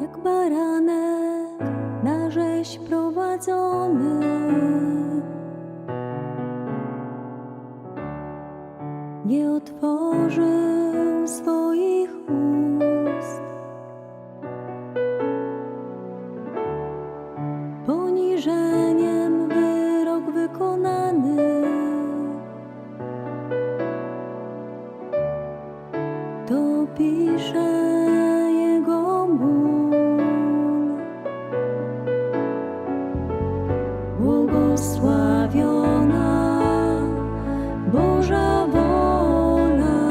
jak baranek na rzeź prowadzony. Nie otworzył swoich ust. Poniżeniem wyrok wykonany. To pisze Błogosławiona Boża wola,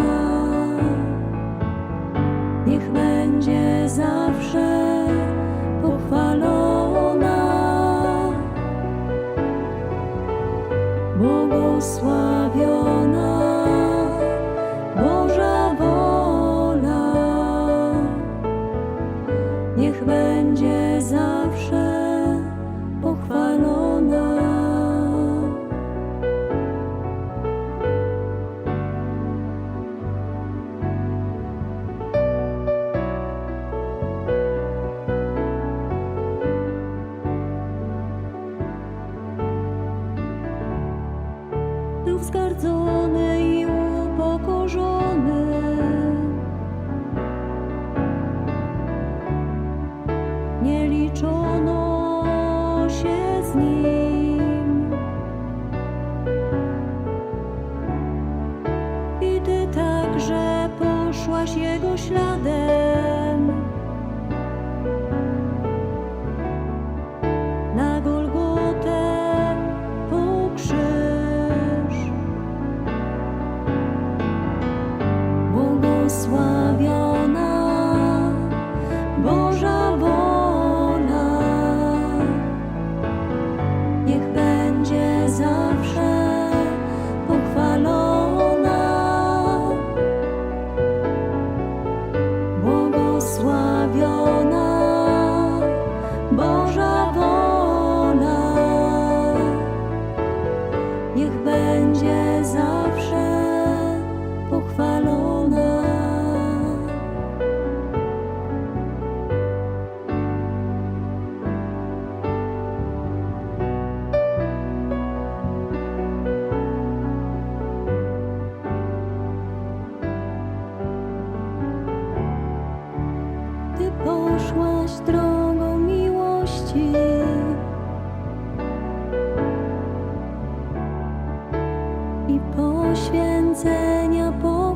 niech będzie zawsze pochwalona. Wzgardzony i upokorzony. Nie liczono się z nim. I ty także poszłaś jego śladem. Niech będzie zawsze pochwalona. Błogosławiona Boża wola, niech będzie drogą miłości. I poświęcenia po